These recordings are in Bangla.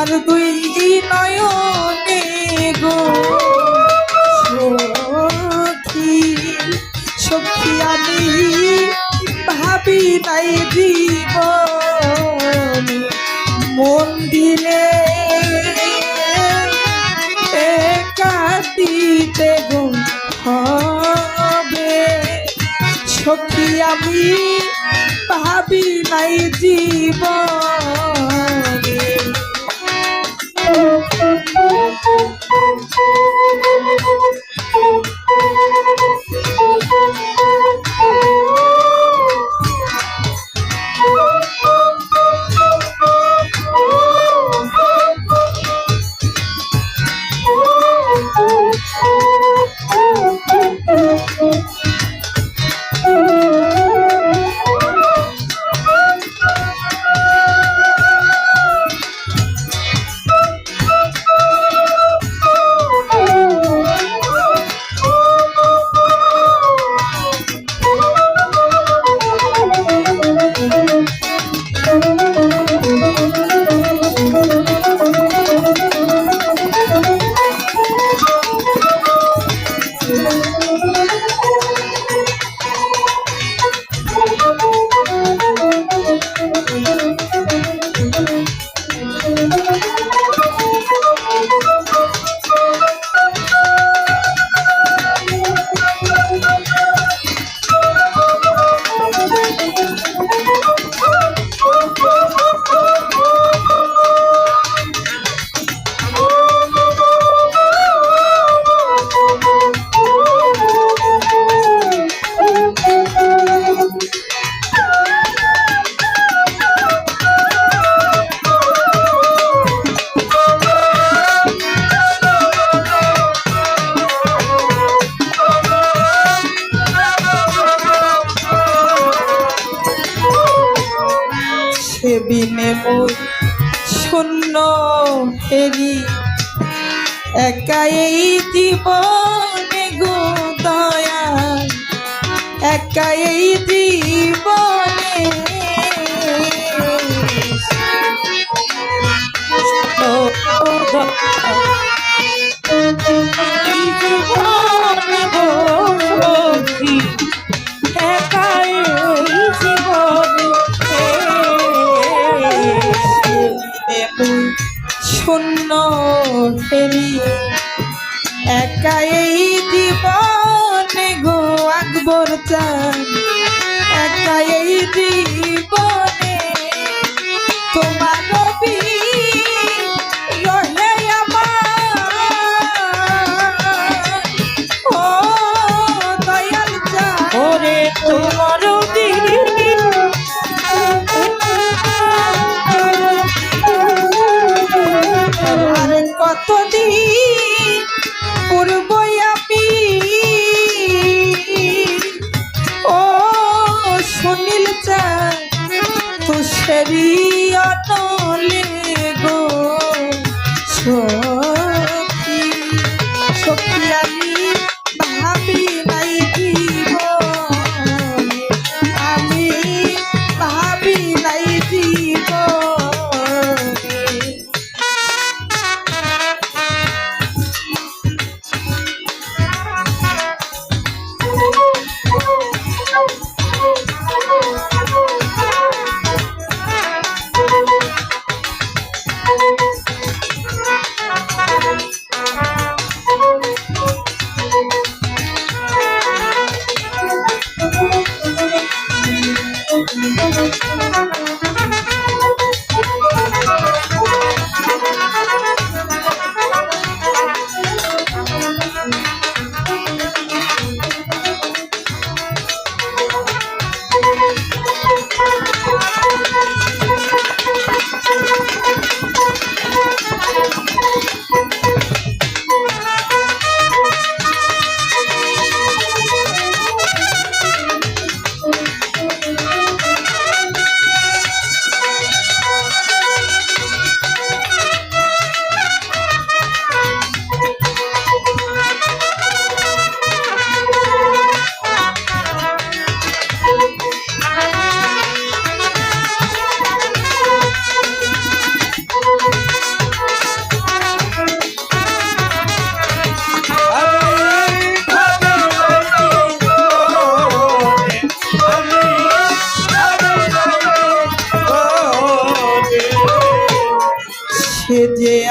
তোমার দুই নয়নে গো। সখী সখী আমি ভাবি নাই দিব মন দিলে কাটিতে গো হবে। আমি ভাবি নাই জীবন। শূন্য হেরি একাই জীবনে গো দয়া একা এই জীবনে এমন শূন্য ফেরি। একা এই জীবনে গো আকবর চান। একা এই জীবনে তোমার রবি সুনীল চান তুষারি অনলে গো।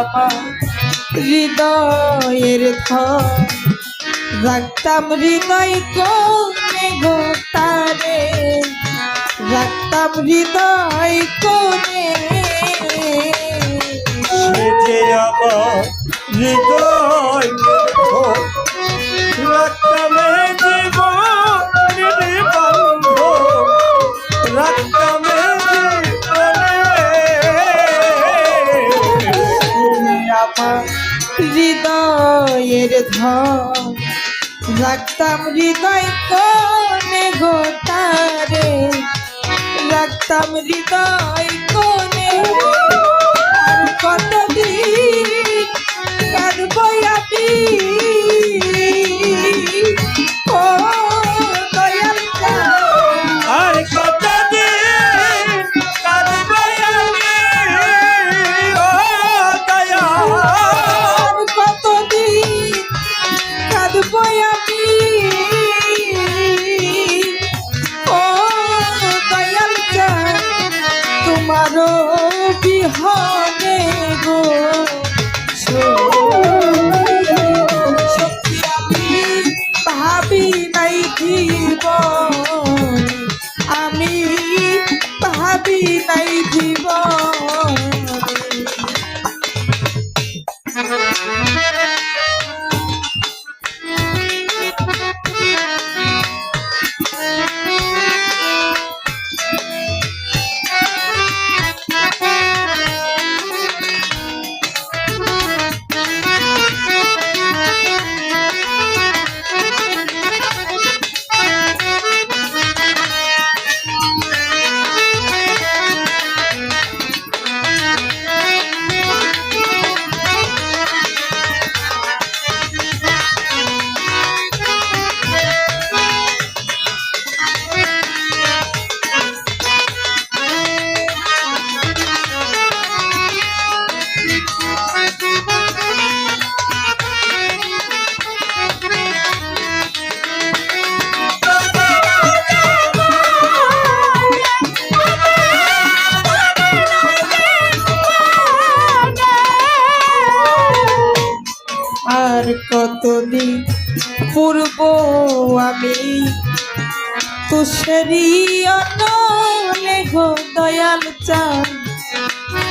আমার হৃদয়ের ধন। রাখতাম হৃদয় কোনে গো তারে রাখতাম হৃদয় কোনে। সে যে আমার হৃদয় হৃদয়ের রাখতাম হৃদয় কোনে গোটারে রাখতাম হৃদয় কোনে কতদিন তোমারও হবে গো? ভাবি নাই জীব আমি ভাবি নাই জীবন। আর কতদিন পূর্ব আমি তুষেরি অনলে গো দয়াল চান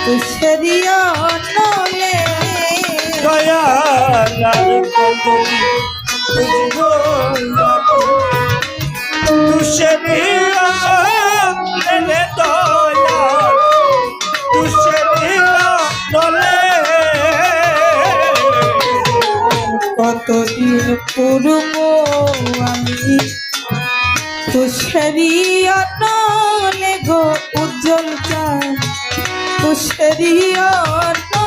তুষেরি অনলে দয়াল আর কতদিন আমি? তুষারি অনলে গো উজ্জ্বল চান তুষারি অনলে